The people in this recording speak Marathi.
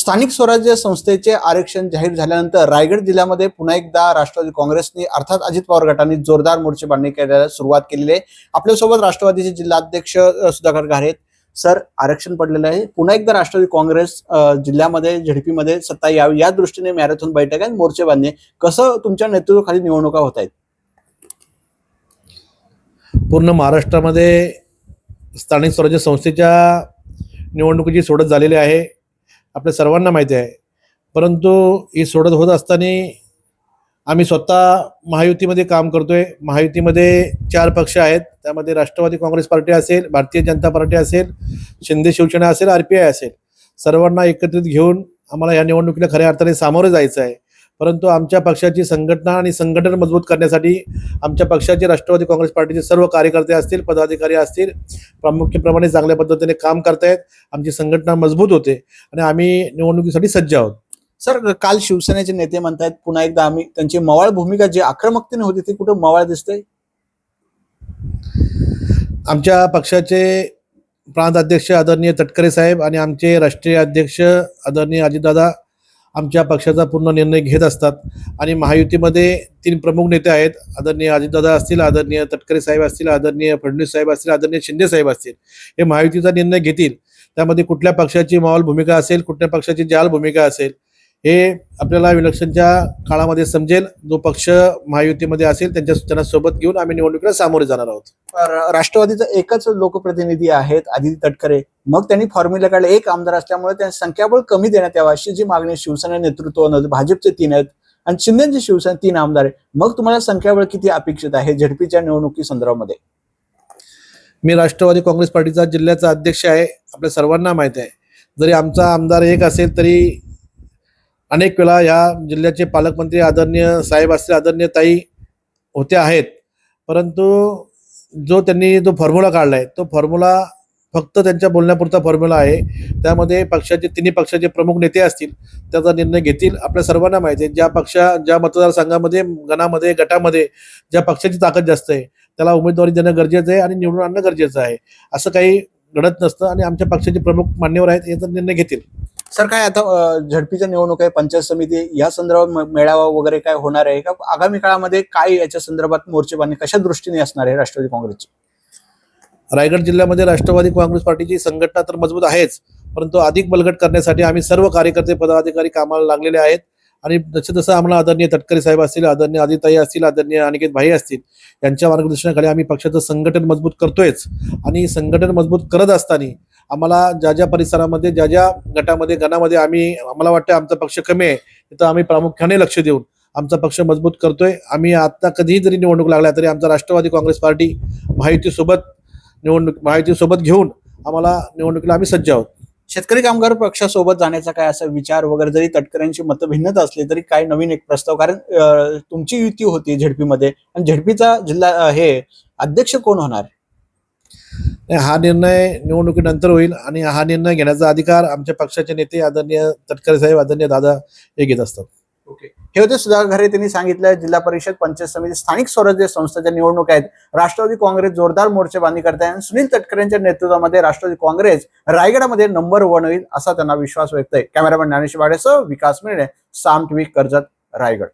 स्थानिक स्वराज्य संस्थेचे आरक्षण जाहीर झाल्यानंतर रायगड जिल्ह्यामध्ये पुन्हा एकदा राष्ट्रवादी काँग्रेसने अर्थात अजित पवार गटाने जोरदार मोर्चे बांधणी करायला सुरुवात केलेली आहे. आपल्यासोबत राष्ट्रवादीचे जिल्हाध्यक्ष सुधाकर घारे आहेत. सर आरक्षण पडलेलं आहे. पुन्हा एकदा राष्ट्रवादी काँग्रेस जिल्ह्यामध्ये झडपीमध्ये सत्ता यावी. या दृष्टीने मॅरेथॉन बैठक आणि मोर्चे बांधणे कसं तुमच्या नेतृत्वाखाली निवडणुका होत आहेत? पूर्ण महाराष्ट्रामध्ये स्थानिक स्वराज्य संस्थेच्या निवडणुकीची सोडत झालेली आहे. आपल्या सर्वांना माहिती आहे. परंतु ही सोडत होत असताना आम्ही स्वतः महायुतीमध्ये काम करतोय. महायुतीमध्ये चार पक्ष आहेत. त्यामध्ये राष्ट्रवादी काँग्रेस पार्टी असेल भारतीय जनता पार्टी असेल शिंदे शिवसेना असेल आर पी आय असेल. सर्वांना एकत्रित घेऊन आम्हाला या निवडणुकीला खऱ्या अर्थाने सामोरे जायचं आहे. परंतु आमच्या पक्षाची संघटना आणि संघटन मजबूत करण्यासाठी आमच्या पक्षाचे राष्ट्रवादी काँग्रेस पार्टीचे सर्व कार्यकर्ते असतील पदाधिकारी असतील प्रामुख्याप्रमाणे चांगल्या पद्धतीने काम करतायत. आमची संघटना मजबूत होते आणि आम्ही निवडणुकीसाठी सज्ज आहोत. सर काल शिवसेनेचे नेते म्हणतायत पुन्हा एकदा आम्ही त्यांची मवाळ भूमिका जी आक्रमकतेने होती ती कुठं मवाळ दिसते? आमच्या पक्षाचे प्रांत अध्यक्ष आदरणीय तटकरे साहेब आणि आमचे राष्ट्रीय अध्यक्ष आदरणीय अजितदादा आमच्या पक्षाचा पूर्ण निर्णय घेत असतात. आणि महायुतीमध्ये तीन प्रमुख नेते आहेत. आदरणीय अजितदादा असतील आदरणीय तटकरे साहेब असतील आदरणीय फडणवीस साहेब असतील आदरणीय शिंदे साहेब असतील हे महायुतीचा निर्णय घेतील. त्यामध्ये कुठल्या पक्षाची मॉल भूमिका असेल कुठल्या पक्षाची जाल भूमिका असेल हे आपल्याला इलेक्शनच्या काळामध्ये समजेल. जो पक्ष महायुतीमध्ये असेल त्यांच्या सूचना सोबत घेऊन आम्ही निवडणुकीला सामोरे जाणार आहोत. राष्ट्रवादीचा एकच लोकप्रतिनिधी आहेत आदिती तटकरे. मग त्यांनी फॉर्म्युला काढले. एक आमदार असल्यामुळे त्यांनी संख्याबळ कमी देण्यात यावं अशी जी मागणी शिवसेना नेतृत्वानं भाजपचे तीन आहेत. आणि शिंदेची शिवसेना तीन आमदार आहे मग तुम्हाला संख्याबळ किती अपेक्षित आहे झडपीच्या निवडणुकी संदर्भामध्ये? मी राष्ट्रवादी काँग्रेस पार्टीचा जिल्ह्याचा अध्यक्ष आहे. आपल्या सर्वांना माहीत आहे. जरी आमचा आमदार एक असेल तरी अनेक वेळा या जिल्ह्याचे पालकमंत्री आदरणीय साहेब असले आदरणीय ताई होते आहेत. परंतु जो त्यांनी जो फॉर्म्युला काढला आहे तो फॉर्म्युला फक्त त्यांच्या बोलण्यापुरता फॉर्म्युला आहे. त्यामध्ये पक्षाचे तिन्ही पक्षाचे प्रमुख नेते असतील त्याचा निर्णय घेतील. आपल्या सर्वांना माहिती आहे ज्या पक्षा ज्या मतदारसंघामध्ये गणामध्ये गटामध्ये ज्या पक्षाची ताकद जास्त आहे त्याला उमेदवारी देणं गरजेचं आहे आणि निवडून आणणं गरजेचं आहे. असं काही घडत नसतं आणि आमच्या पक्षाचे प्रमुख मान्यवर आहेत याचा निर्णय घेतील. सर काय आता झडपीच्या निवडणूक आहे पंचायत समिती या संदर्भात मेळावा वगैरे काय होणार आहे का? आगामी काळामध्ये काय याच्या संदर्भात मोर्चेबांधणी कशा दृष्टीने असणार आहे राष्ट्रवादी काँग्रेसची? रायगड जिल्ह्यामध्ये राष्ट्रवादी काँग्रेस पार्टीची संघटना तर मजबूत आहेच परंतु अधिक बलगट करण्यासाठी आम्ही सर्व कार्यकर्ते पदाधिकारी कामाला लागलेले आहेत. आणि जसं जसं आम्हाला आदरणीय तटकरे साहेब असतील आदरणीय आदिताई असतील आदरणीय अनिकेत भाई असतील यांच्या मार्गदर्शनाखाली आम्ही पक्षाचं संघटन मजबूत करतोयच. आणि संघटन मजबूत करत असताना आम्हाला ज्या ज्या परिसरामध्ये ज्या ज्या गटामध्ये गणामध्ये आम्ही आम्हाला वाटतं आमचा पक्ष कमी आहे तिथं आम्ही प्रामुख्याने लक्ष देऊन आमचा पक्ष मजबूत करतोय. आम्ही आता कधीही जरी निवडणूक लागल्या तरी आमचा राष्ट्रवादी काँग्रेस पार्टी माहितीसोबत निवडणूक माहितीसोबत घेऊन आम्हाला निवडणुकीला आम्ही सज्ज आहोत. शेतकरी कामगार पक्षासोबत जाण्याचा काय असा विचार वगैरे जरी तटकऱ्यांची मतभिन्नता असली तरी काय नवीन एक प्रस्ताव कारण तुमची युती होती झडपीमध्ये. आणि झडपीचा जिल्हा हे अध्यक्ष कोण होणार? हा निर्णय निवडणुकीनंतर होईल आणि हा निर्णय घेण्याचा अधिकार आमच्या पक्षाचे नेते आदरणीय तटकरे साहेब आदरणीय दादा हे घेत असतात. हे होते सुधाकर घरे त्यांनी सांगितलं जिल्हा परिषद पंचायत समिती स्थानिक स्वराज्य संस्थेच्या निवडणूक आहेत. राष्ट्रवादी काँग्रेस जोरदार मोर्चेबांधणी करत आहे आणि सुनील तटकरेंच्या नेतृत्वामध्ये राष्ट्रवादी काँग्रेस रायगडामध्ये नंबर वन होईल असा त्यांना विश्वास व्यक्त आहे. कॅमेरामॅन ज्ञानेश वाडेसह विकास मिळणे साम टीव्ही कर्जत रायगड.